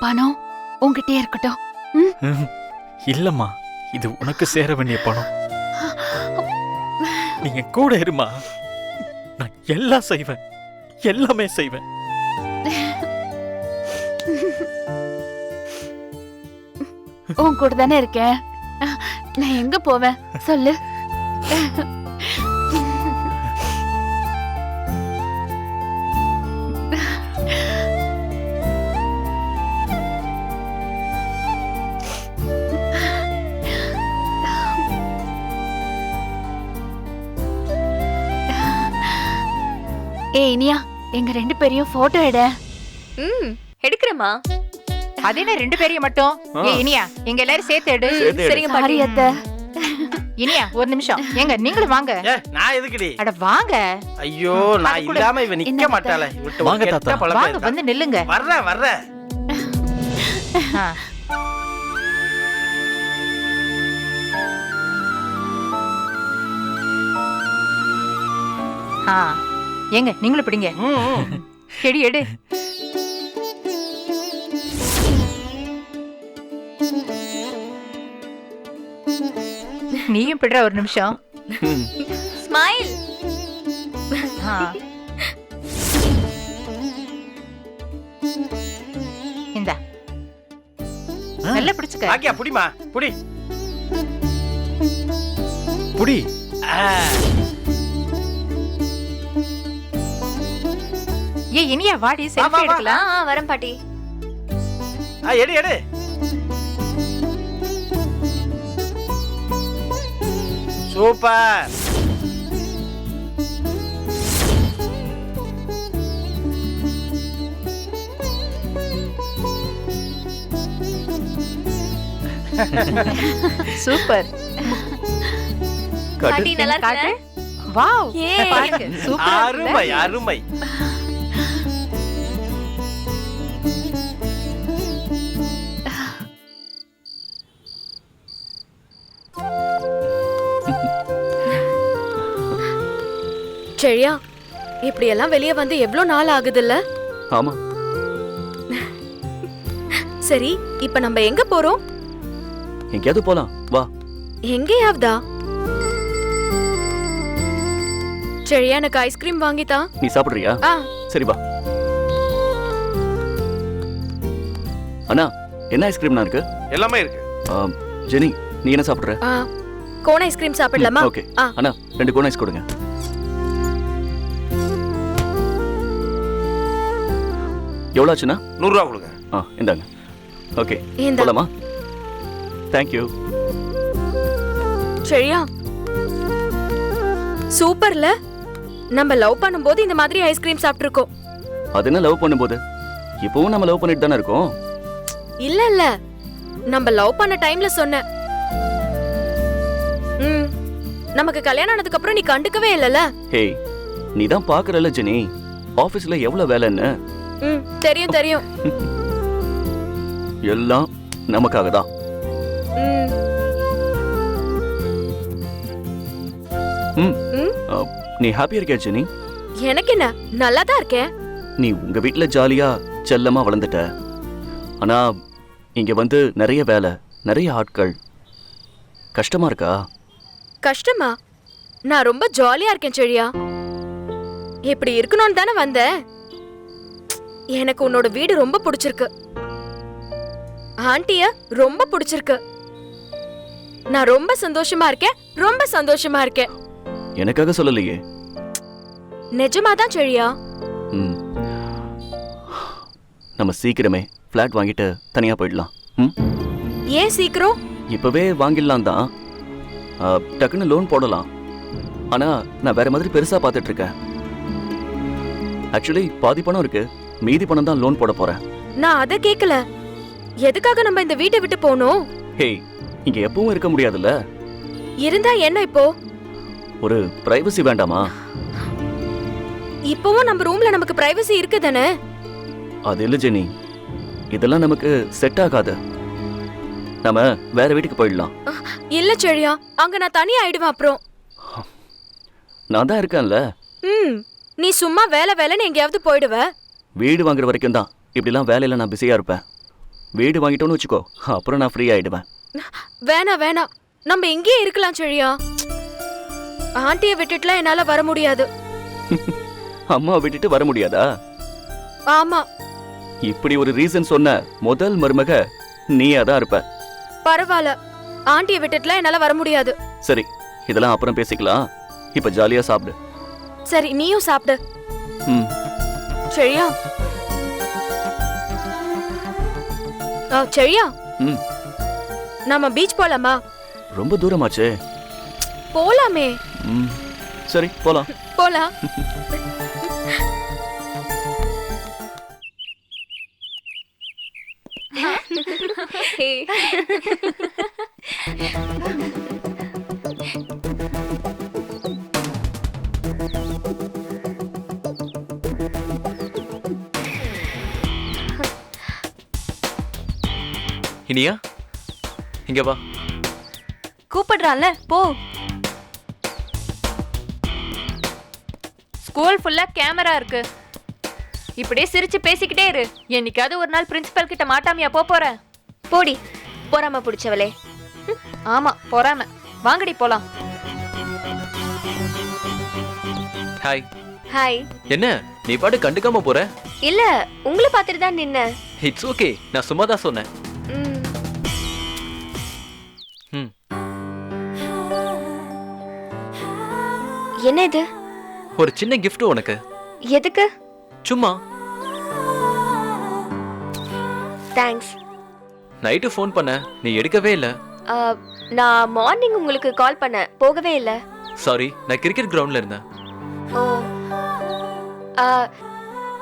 பணம் உங்ககிட்டயே இருக்கட்டும். இல்லம்மா இது உனக்கு சேர வேண்டிய பணம். நீங்க கூட இருமா. நான் எல்லாம் செய்வேன். எல்லாமே செய்வேன். உன் கூட தானே இருக்கேன். நான் எங்க போவேன்? சொல்லு. எங்க ரெண்டு பேரையும் போட்டோ எட. ம் எடுக்கிறேம்மா. அது என்ன ரெண்டு பேரையும் மட்டும். ஏ இனியா எங்க எல்லாரும் சேர்த்து எடு. சரிங்க சாரி பாட்டி அத்த. இனியா ஒரு நிமிஷம். எங்க நீங்களும் வாங்க. நான் எதுக்குடி? அட வாங்க. ஐயோ நான் இல்லாம இவ நிக்க மாட்டாளே. இவட்ட வாங்க தாத்தா. வாங்க? வந்து நில்லுங்க. வர்றேன் வர்றேன் ஆ. ஏங்க நீங்களும் பிடிங்க. ம், ம். எடு எடு. நீயும் பிடுற ஒரு நிமிஷம். ஸ்மைல். இந்தா. நல்லா பிடிச்சுக்க. பாக்கியா புடிமா புடி. புடி. ஆ, ஏ இனியா வாடி செல்ஃபி எடுக்கலாம். ஆ, வரேன் பாட்டி. ஆ, எடு எடு. சூப்பர். சூப்பர். பாட்டி நல்லா காட்டு. இருக்கேன் வாவ். ஏ. பாருங்க. சூப்பரா அருமை? அருமை. செழியா இப்படி எல்லாம் வெளிய வந்து எவ்ளோ நாள் ஆகுதுல்ல? ஆமா. சரி இப்ப நம்ம எங்க போறோம்? எங்கேயாவது போலாம். வா. எங்கேயாவதா? செழியா எனக்கு ஐஸ்கிரீம் வாங்கித்தா. நீ சாப்பிடுறியா? ஆ. சரி வா. அண்ணா என்ன ஐஸ்கிரீம்னா இருக்கு? எல்லாமே இருக்கு. ஆ, ஜெனி நீ என்ன சாப்பிடுற? ஆ கோன் ஐஸ்கிரீம் சாப்பிடலாமா? ஓகே. ஆ. அண்ணா ரெண்டு கோன் ஐஸ் கொடுங்க. எவ்வளோ ஆச்சுண்ணா நூறு ரூபா கொடுங்க. ஆ இந்தாங்க. ஓகே இந்த? போலாமா? தேங்க்யூ செழியா சூப்பர்ல. நம்ம லவ் பண்ணும்போது இந்த மாதிரி ஐஸ்கிரீம் சாப்பிட்டுருக்கோம். அது என்ன லவ் பண்ணும்போது? இப்பவும் நம்ம லவ் பண்ணிட்டு தானே இருக்கோம்? இல்ல இல்ல. நம்ம லவ் பண்ண டைம்ல சொன்ன ம் நமக்கு கல்யாணம் ஆனதுக்கு அப்புறம் நீ கண்டுக்கவே இல்லல? ஹேய் நீ தான் பார்க்கறல ஜெனி. ஆஃபீஸில் எவ்வளோ வேலைன்னு? தெரியும் தெரியும். எல்லாம் நமக்காக தான் நீ ஹாப்பியா இருக்கியா ஜெனி? எனக்கு என்ன? நல்லா தான் இருக்கேன். நீ உங்க வீட்ல ஜாலியா செல்லமா வளர்ந்துட்ட. ஆனா இங்க வந்து நிறைய வேலை நிறைய ஆட்கள். கஷ்டமா இருக்கா? கஷ்டமா? நான் ரொம்ப ஜாலியா இருக்கேன் செழியா. இப்படி இருக்கணும்னு தானே வந்தேன். எனக்கு உன்னோட வீடு ரொம்ப பிடிச்சிருக்கு. ஆண்டிய ரொம்ப பிடிச்சிருக்கு. நான் ரொம்ப சந்தோஷமா இருக்கேன் ரொம்ப சந்தோஷமா இருக்கேன். எனக்காக சொல்லலையே. நிஜமா தான் செழியா? ம். நம்ம சீக்கிரமே ஃப்ளாட் வாங்கிட்டு தனியா போயிடலாம். ம்? ஏன் சீக்கிரம்? இப்பவே வாங்கிடலாம் தான். ஆ, டக்குன்னு லோன் போடலாம். ஆனா நான் வேற மாதிரி பெருசா பார்த்துட்டு இருக்கேன். ஆக்சுவலி பாதி பணம் இருக்கு. மீதி பணம் தான் லோன் போட போறேன். நான் அதை கேக்கல. எதுக்காக நம்ம இந்த வீட்டை விட்டு போகணும் ஹேய் இங்க எப்பவும் இருக்க முடியாதுல்ல? இருந்தா என்ன இப்போ? ஒரு பிரைவசி வேண்டாமா? இப்பவும் நம்ம ரூம்ல நமக்கு பிரைவசி இருக்கு தானே அது இல்ல ஜெனி. இதெல்லாம் நமக்கு செட் ஆகாது. நம்ம வேற வீட்டுக்கு போயிடலாம். இல்ல செழியா. அங்க நான் தனியா ஆயிடுவேன் அப்புறம். நான் தான் இருக்கேன்ல. ம். நீ சும்மா வேலை வேலைன்னு எங்கேயாவது போயிடுவ? வீடு வாங்குற வரைக்கும் தான் இப்படிலாம் வேலையில நான் பிஸியா இருப்பேன். வீடு வாங்கிட்டோன்னு வச்சுக்கோ அப்புறம் நான் ஃப்ரீ ஆயிடுவேன். வேணாம் வேணாம் நம்ம இங்கேயே இருக்கலாம் செழியா. ஆண்டியை விட்டுட்டுலாம் என்னால வர முடியாது. அம்மா விட்டுட்டு வர முடியாதா? ஆமா. இப்படி ஒரு ரீசன் சொன்ன முதல் மருமக நீயா தான் இருப்ப. பரவாயில்ல. ஆண்டியை விட்டுட்டுலாம் என்னால வர முடியாது. சரி இதெல்லாம் அப்புறம் பேசிக்கலாம். இப்ப ஜாலியா சாப்பிடு. சரி நீயும் சாப்பிடு. ம். செழியா ஆ, செழியா ம் நம்ம பீச் போலாமா ரொம்ப தூரமாச்சே. போலாமே ம் சரி போலாம் போலாம் இனியா இங்க வா. கூப்பிடுறான்ல போ. ஸ்கூல் ஃபுல்லா கேமரா இருக்கு. இப்படியே சிரிச்சு பேசிக்கிட்டே இரு. என்னைக்காவது ஒரு நாள் பிரின்சிபல் கிட்ட மாட்டாமையா போப் போற. போடி பொறாம பிடிச்சவளே. ஆமா பொறாம. வாங்கடி போலாம். ஹாய் ஹாய் என்ன நீ பாட்டு கண்டுக்காம போற? இல்ல உங்களை பார்த்துட்டு தான் நின்ன இட்ஸ் ஓகே நான் சும்மா தான் சொன்னேன். என்ன இது ஒரு சின்ன gift உனக்கு. எதுக்கு? சும்மா. தேங்க்ஸ் நைட்டு ஃபோன் பண்ண நீ எடுக்கவே இல்ல. நான் மார்னிங் உங்களுக்கு கால் பண்ண போகவே இல்ல. சாரி நான் கிரிக்கெட் கிரவுண்ட்ல இருந்தேன். ஓ. ஆ,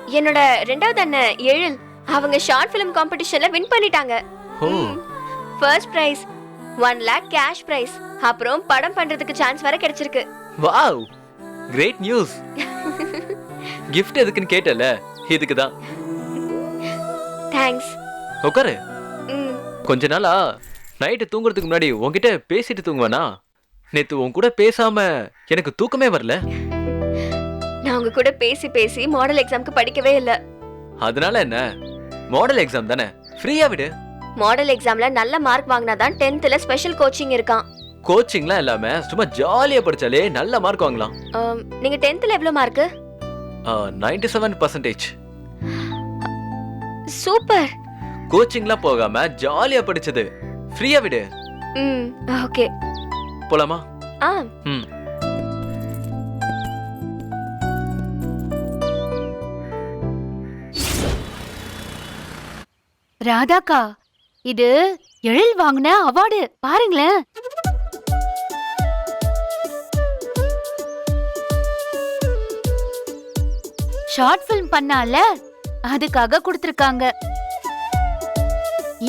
என்னோட ரெண்டாவது அண்ணன் எழில் அவங்க ஷார்ட் ஃபிலிம் காம்படிஷன்ல வின் பண்ணிட்டாங்க. ஓ. First prize one lakh cash prize அப்புறம் படம் பண்றதுக்கு சான்ஸ் வர கிடைச்சிருக்கு. வாவ் கிரேட் நியூஸ் gift எதுக்குன்னு கேட்டல? இதுக்கு தான் தேங்க்ஸ் உட்காரு கொஞ்ச நாளா நைட்டு தூங்குறதுக்கு முன்னாடி உன்கிட்ட பேசிட்டு தூங்குவேனா? நேத்து உன் கூட பேசாம எனக்கு தூக்கமே வரல. நான் உங்க கூட பேசி பேசி மாடல் எக்ஸாம்க்கு படிக்கவே இல்ல. அதனால என்ன? மாடல் எக்ஸாம் தானே? ஃப்ரீயா விடு. மாடல் எக்ஸாம்ல நல்ல மார்க் வாங்கினா தான் டென்த்ல ஸ்பெஷல் கோச்சிங் இருக்கான். கோச்சிங்லாம் இல்லாம சும்மா ஜாலியா படிச்சாலே நல்ல மார்க் வாங்கலாம். ஆம், நீங்க டென்த்ல எவ்வளவு mark ninety seven percentage super. கோச்சிங்லாம் போகாம ஜாலியா படிச்சது. ஃப்ரீயா விடு. ம் ஓகே. போலாமா? ஆ. ம். ராதாக்கா இது எழில் வாங்கின அவார்டு. பாருங்களேன். ஷார்ட் ஃபிலிம் பண்ணால? அதுக்காக கொடுத்திருக்காங்க.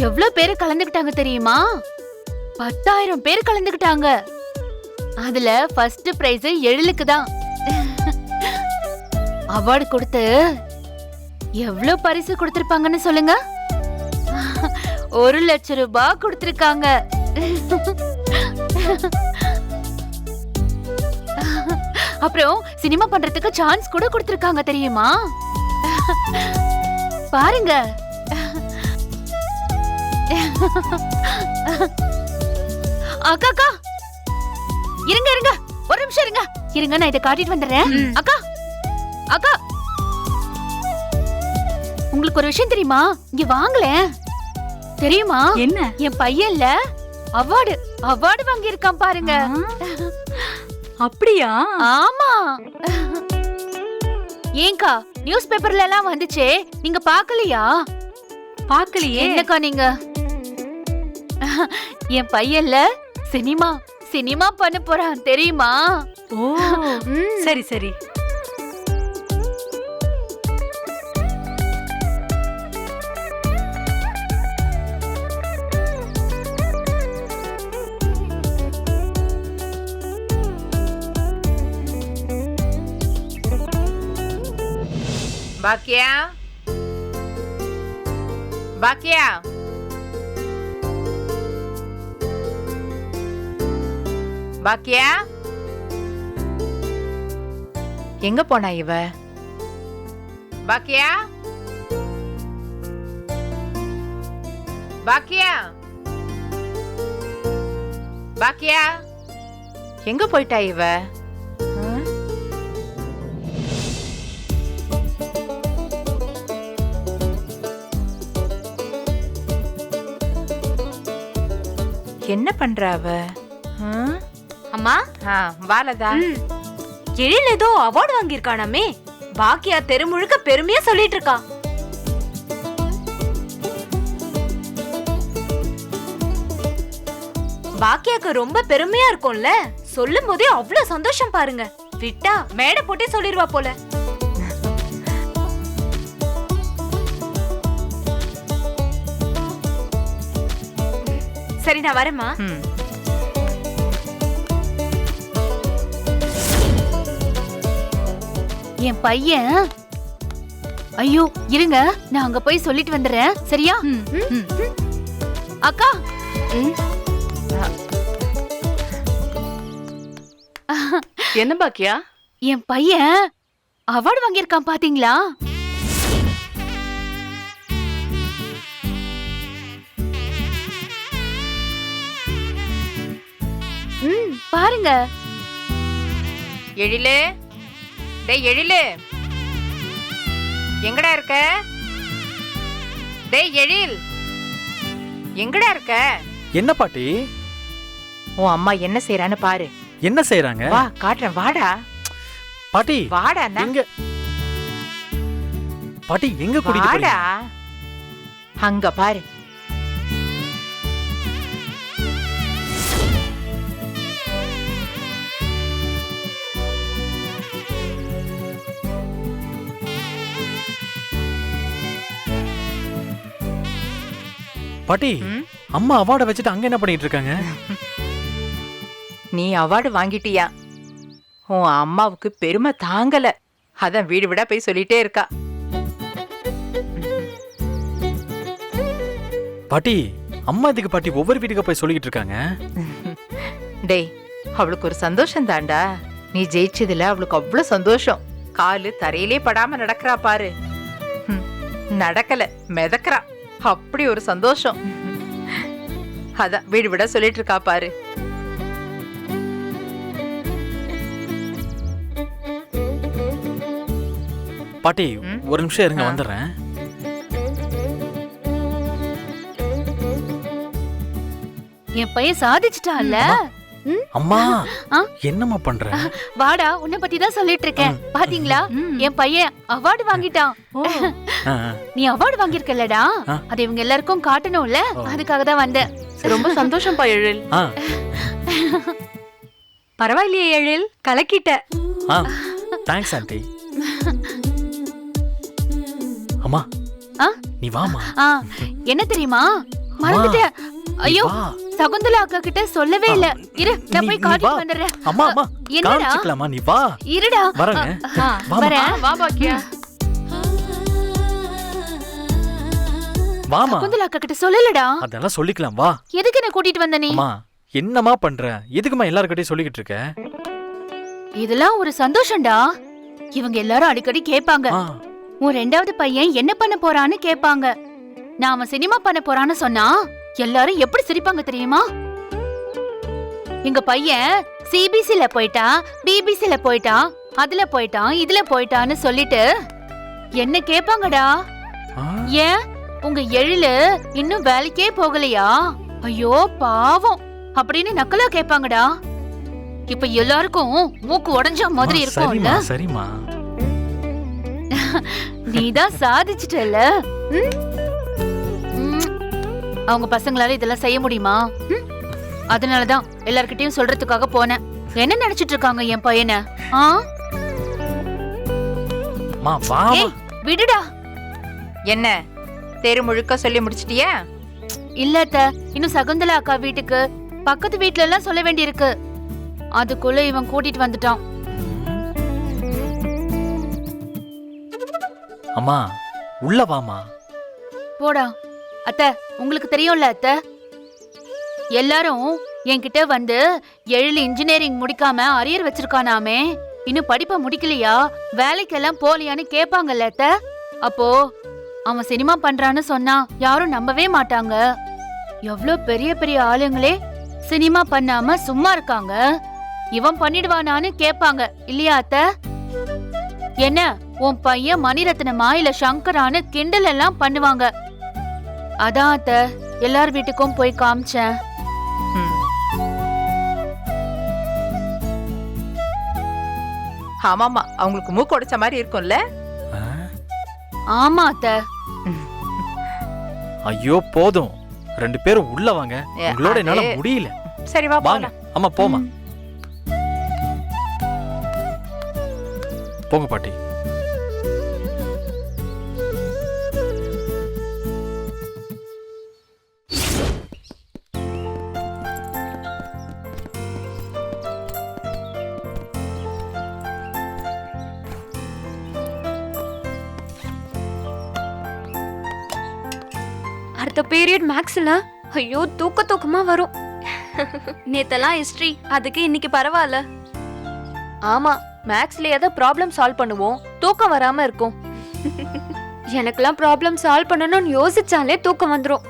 எவ்வளவு பேர் கலந்துக்கிட்டாங்க தெரியுமா? பத்தாயிரம் பேர் கலந்துக்கிட்டாங்க. அதுல ஃபர்ஸ்ட் பிரைஸ் எழிலுக்கு தான். அவார்டு கொடுத்து எவ்வளவு பரிசு கொடுத்திருப்பாங்கன்னு சொல்லுங்க. ஒரு லட்சம் ரூபாய் கொடுத்திருக்காங்க. அப்புறம் சினிமா பண்றதுக்கு சான்ஸ் கூட கொடுத்திருக்காங்க தெரியுமா? பாருங்க. அக்கா அக்கா. இருங்க இருங்க. ஒரு நிமிஷம் இருங்க. இருங்க நான் இதை காட்டிட்டு வந்துடுறேன். அக்கா. அக்கா. உங்களுக்கு ஒரு விஷயம் தெரியுமா? இங்க வாங்களேன் தெரியுமா? என்ன? என் பையன்ல அவார்டு அவார்டு வாங்கி இருக்கான் பாருங்க அப்படியா? ஆமா. ஏங்கா நியூஸ் பேப்பர்ல எல்லாம் வந்துச்சே நீங்க பாக்கலையா? பாக்கலையே. என்னக்கா நீங்க? என் பையன்ல சினிமா சினிமா பண்ண போறான் தெரியுமா? ஓ. சரி சரி. பாக்கியா பாக்கியா பாக்கியா எங்க போனா இவ? பாக்கியா பாக்கியா பாக்கியா எங்க போயிட்டா இவ? என்ன பண்றா அவ? அம்மா? வாலதா எழில் ஏதோ அவார்டு வாங்கியிருக்கானாமே. பாக்கியா தெரு முழுக்க பெருமையா சொல்லிட்டு இருக்கா பாக்கியாக்கு ரொம்ப பெருமையா இருக்கும்ல. சொல்லும் போதே அவ்வளவு சந்தோஷம் பாருங்க. விட்டா மேடை போட்டே சொல்லிருவா போல. சரி நான் வரேம்மா. ம். என் பையன்? ஐயோ இருங்க நான் அங்க போய் சொல்லிட்டு வந்துடுறேன். சரியா? ம். அக்கா! என்ன பாக்கியா? என் பையன் அவார்டு வாங்கியிருக்கான் பாத்தீங்களா? பாருங்க. எழிலு. டேய் எழிலு. எங்கடா இருக்க? டேய் எழில். எங்கடா இருக்க? என்ன பாட்டி? உன் அம்மா என்ன செய்யறான்னு பாரு. என்ன செய்யறாங்க வா காட்டுறேன் வாடா. பாட்டி வாடா எங்க? பாட்டி எங்க போறீங்க? அங்க பாரு. பாட்டி? அம்மா அவார்டை வச்சுட்டு அங்க என்ன பண்ணிட்டு இருக்காங்க? நீ அவார்டு வாங்கிட்டியா? உன் அம்மாவுக்கு பெருமை தாங்கல. அதான் வீடு விடா போய் சொல்லிட்டே இருக்கா. பாட்டி அம்மா இதுக்கு பாட்டி ஒவ்வொரு வீட்டுக்கு போய் சொல்லிக்கிட்டு இருக்காங்க. டேய் அவளுக்கு ஒரு சந்தோஷம் தாண்டா நீ ஜெயிச்சதுல அவளுக்கு அவ்வளவு சந்தோஷம். காலு தரையிலே படாம நடக்கிறா பாரு. நடக்கல மிதக்கறா. அப்படி ஒரு சந்தோஷம் அதான் வீடு விட சொல்லிட்டு இருக்கா பாரு பாட்டி? ஒரு நிமிஷம் இருங்க. வந்துடுறேன் என் பையன் சாதிச்சிட்டான்ல அம்மா ஆ? என்னம்மா பண்ற? வாடா உன்னை பத்தி தான் சொல்லிட்டு இருக்கேன் பாத்தீங்களா என் பையன் அவார்டு வாங்கிட்டான். நீ அவார்டு வாங்கியிருக்கலடா. அதை இவங்க எல்லாருக்கும் காட்டணும்ல. அதுக்காக தான் வந்தேன். ரொம்ப சந்தோஷம் பா எழில் பரவாயில்லையே எழில் கலக்கிட்ட. ஆ. தேங்க்ஸ் ஆண்டி அம்மா ஆ? நீ வாமா என்ன தெரியுமா? மறந்துட்டேன். ஐயோ சகுந்தலா அக்கா கிட்ட சொல்லவே இல்ல. இரு நான் போய் காட்டிட்டு வா. வந்துடுறேன். அம்மா அம்மா என்னடா? நீ வா. இருடா. வாமா. வரேன். வா பாக்கியா. வாமா சகுந்தலா அக்கா கிட்ட சொல்லலடா. அதெல்லாம் சொல்லிக்கலாம் வா. எதுக்கு என்ன கூட்டிட்டு வந்த நீ? அம்மா என்னம்மா பண்ற? எதுக்குமா எல்லார்கிட்டயும் சொல்லிக்கிட்டு இருக்க? இதெல்லாம் ஒரு சந்தோஷம்டா. இவங்க எல்லாரும் அடிக்கடி கேட்பாங்க. உன் ரெண்டாவது பையன் என்ன பண்ண போறான்னு கேட்பாங்க. நான் அவன் சினிமா பண்ண போறான்னு சொன்னா எல்லாரும் எப்படி சிரிப்பாங்க தெரியுமா? எங்க பையன் சிபிசில போயிட்டான் பிபிசில போயிட்டான் அதுல போயிட்டான் இதுல போயிட்டான்னு சொல்லிட்டு என்ன கேட்பாங்கடா ஆ, ஏன்? உங்க எழிலு இன்னும் வேலைக்கே போகலையா? ஐயோ பாவம். அப்படின்னு நக்கலா கேட்பாங்கடா இப்ப எல்லாருக்கும் மூக்கு உடைஞ்ச மாதிரி இருக்கும்ல. சரிம்மா நீதான் சாதிச்சிட்டல. அவங்க பசங்களால இதெல்லாம் செய்ய முடியுமா? ம்? அதனாலதான் எல்லார்கிட்டயும் சொல்றதுக்காக போனேன். என்ன நினைச்சிட்டு இருக்காங்க என் பையனை? ஆ? ஏய் விடுடா. என்ன? தெரு முழுக்க சொல்லி முடிச்சிட்டியா? இல்ல அத்தை இன்னும் சகுந்தலா அக்கா வீட்டுக்கு பக்கத்து வீட்ல எல்லாம் சொல்ல வேண்டியிருக்கு. அதுக்குள்ள இவன் கூட்டிட்டு வந்துட்டான். அம்மா உள்ள வாமா போடா. அத்த உங்களுக்கு தெரியும்ல அத்த? எல்லாரும் என்கிட்ட வந்து எழில் இன்ஜினியரிங் முடிக்காம அரியர் வச்சிருக்கானாமே. இன்னும் படிப்பை முடிக்கலையா? வேலைக்கெல்லாம் போலியான்னு கேட்பாங்கல்ல அத்த. அப்போ அவன் சினிமா பண்றான்னு சொன்னா யாரும் நம்பவே மாட்டாங்க. எவ்வளோ பெரிய பெரிய ஆளுங்களே சினிமா பண்ணாம சும்மா இருக்காங்க. இவன் பண்ணிடுவானான்னு கேப்பாங்க இல்லையா அத்த? என்ன உன் பையன் மணிரத்னமா இல்ல சங்கரான்னு கிண்டல் எல்லாம் பண்ணுவாங்க. அதான் அத்த எல்லார் வீட்டுக்கும் போய் காமிச்சேன். ஆமாமா அவங்களுக்கு மூக்கு உடைச்ச மாதிரி இருக்கும்ல? ஆமா அத்த. ஐயோ போதும். ரெண்டு பேரும் உள்ள வாங்க. உங்களோட என்னால முடியல. சரி வா வாங்க. அம்மா போமா போங்க பாட்டி. பீரியட் மேக்ஸ்ல ஐயோ தூக்க தூக்கமா வரும். நேத்தெல்லாம் ஹிஸ்டரி அதுக்கு இன்னைக்கு பரவாயில்ல. ஆமா மேக்ஸ்ல ஏதோ ப்ராப்ளம் சால்வ் பண்ணுவோம். தூக்கம் வராம இருக்கும். எனக்கெல்லாம் ப்ராப்ளம் சால்வ் பண்ணணும்னு யோசிச்சாலே தூக்கம் வந்துரும்.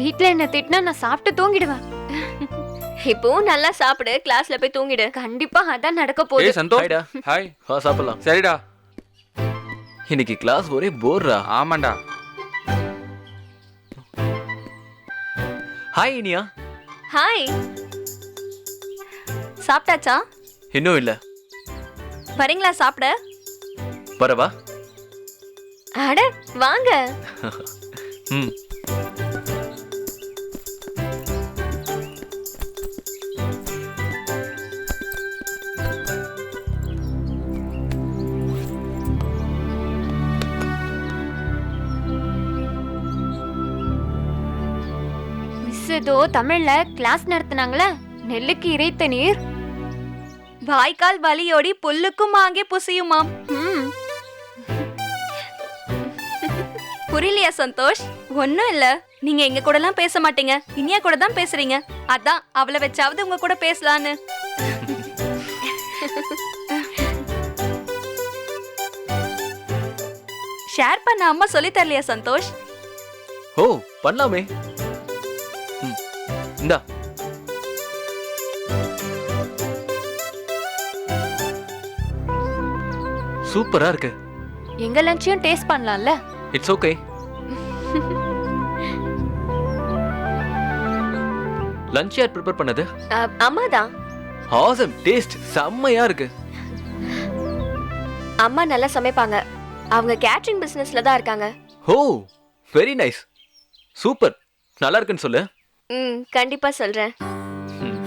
வீட்ல என்ன திட்டினா நான் சாப்பிட்டு தூங்கிடுவேன். இப்பவும் நல்லா சாப்பிடு கிளாஸ்ல போய் தூங்கிடு. கண்டிப்பா அதான் நடக்க போகுது. ஏய் சந்தோஷ். ஹாய்டா. ஹாய். வா சாப்பிடலாம் சரிடா. இன்னைக்கு கிளாஸ் ஒரே போர்ரா ஆமாண்டா. ஹாய் இனியா. ஹாய் சாப்பிட்டாச்சா? இன்னும் இல்ல. வரீங்களா சாப்பிட? வரவா? அட வாங்க. ம். ஏதோ தமிழ்ல கிளாஸ் நடத்துனாங்களே? நெல்லுக்கு இறைத்த நீர். வாய்க்கால் வலியோடி புல்லுக்கும் ஆங்கே புசியுமாம். புரியலையா சந்தோஷ்? ஒன்னும் இல்ல. நீங்க எங்க கூட எல்லாம் பேச மாட்டீங்க. இனியா கூட தான் பேசுறீங்க. அதான் அவளை வச்சாவது உங்க கூட பேசலான்னு. ஷேர் பண்ண அம்மா சொல்லி தரலையா சந்தோஷ்? ஓ பண்ணலாமே. இந்தா. சூப்பரா இருக்கு. எங்க லஞ்சையும் டேஸ்ட் பண்ணலாம்ல? இட்ஸ் ஓகே லஞ்ச் யார் ப்ரிப்பேர் பண்ணது? அம்மா தான் ஆசம் டேஸ்ட் செம்மையா இருக்கு. அம்மா நல்லா சமைப்பாங்க. அவங்க கேட்டரிங் பிசினஸ்ல தான் இருக்காங்க. ஓ வெரி நைஸ் சூப்பர். நல்லா இருக்குன்னு சொல்லு. ம் கண்டிப்பா சொல்றேன் ம்.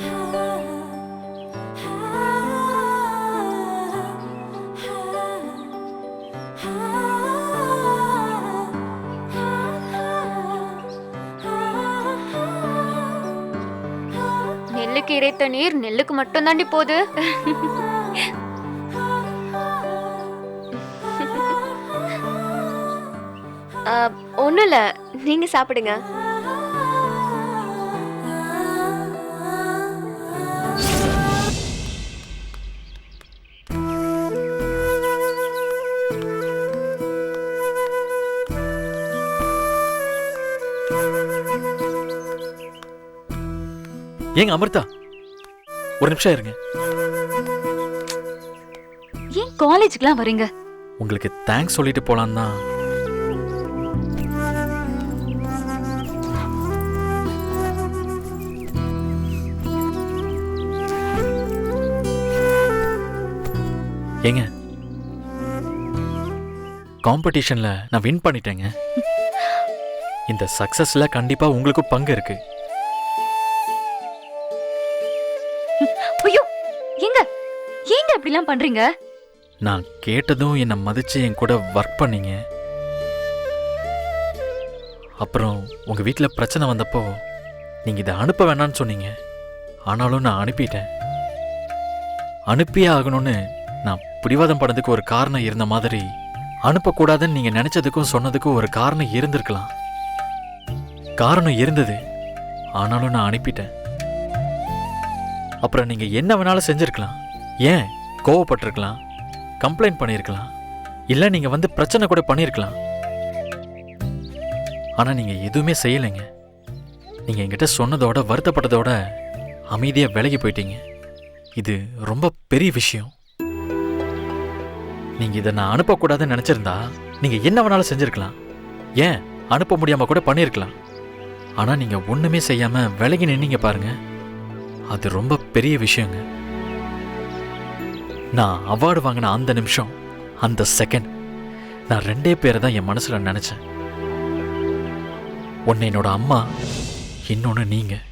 நெல்லுக்கு இறைத்த நீர் நெல்லுக்கு மட்டும் தாண்டி போகுது ஒன்றும் இல்லை நீங்க சாப்பிடுங்க ஏங்க அமிர்தா? ஒரு நிமிஷம் இருங்க. ஏன் காலேஜுக்குலாம் வரீங்க? உங்களுக்கு தேங்க்ஸ் சொல்லிட்டு போலாம் தான். ஏங்க காம்படிஷன்ல நான் வின் பண்ணிட்டேங்க. இந்த சக்சஸ்ல கண்டிப்பா உங்களுக்கும் பங்கு இருக்கு. அப்படிலாம் பண்றீங்க? நான் கேட்டதும் என்னை மதிச்சு என் கூட ஒர்க் பண்ணீங்க. அப்புறம் உங்க வீட்டில் பிரச்சனை வந்தப்போ நீங்க இதை அனுப்ப வேணாம்னு சொன்னீங்க. ஆனாலும் நான் அனுப்பிட்டேன். அனுப்பியே ஆகணும்னு நான் பிடிவாதம் பண்ணதுக்கு ஒரு காரணம் இருந்த மாதிரி அனுப்பக்கூடாதுன்னு நீங்க நினைச்சதுக்கும் சொன்னதுக்கும் ஒரு காரணம் இருந்திருக்கலாம். காரணம் இருந்தது. ஆனாலும் நான் அனுப்பிட்டேன். அப்புறம் நீங்க என்ன வேணாலும் செஞ்சிருக்கலாம். ஏன்? கோவப்பட்டிருக்கலாம் கம்ப்ளைண்ட் பண்ணியிருக்கலாம் இல்லை நீங்கள் வந்து பிரச்சனை கூட பண்ணியிருக்கலாம். ஆனால் நீங்கள் எதுவுமே செய்யலைங்க. நீங்கள் என்கிட்ட சொன்னதோட வருத்தப்பட்டதோட அமைதியாக விலகி போயிட்டீங்க. இது ரொம்ப பெரிய விஷயம். நீங்கள் இதை நான் அனுப்பக்கூடாதுன்னு நினச்சிருந்தா நீங்கள் என்ன வேணாலும் செஞ்சுருக்கலாம். ஏன்? அனுப்ப முடியாமல் கூட பண்ணியிருக்கலாம். ஆனால் நீங்கள் ஒன்றுமே செய்யாமல் விலகி நின்னீங்க பாருங்க. அது ரொம்ப பெரிய விஷயங்க. நான் அவார்டு வாங்கின அந்த நிமிஷம் அந்த செகண்ட் நான் ரெண்டே பேரை தான் என் மனசில் நினச்சேன். ஒன்று என்னோட அம்மா இன்னொன்று நீங்கள்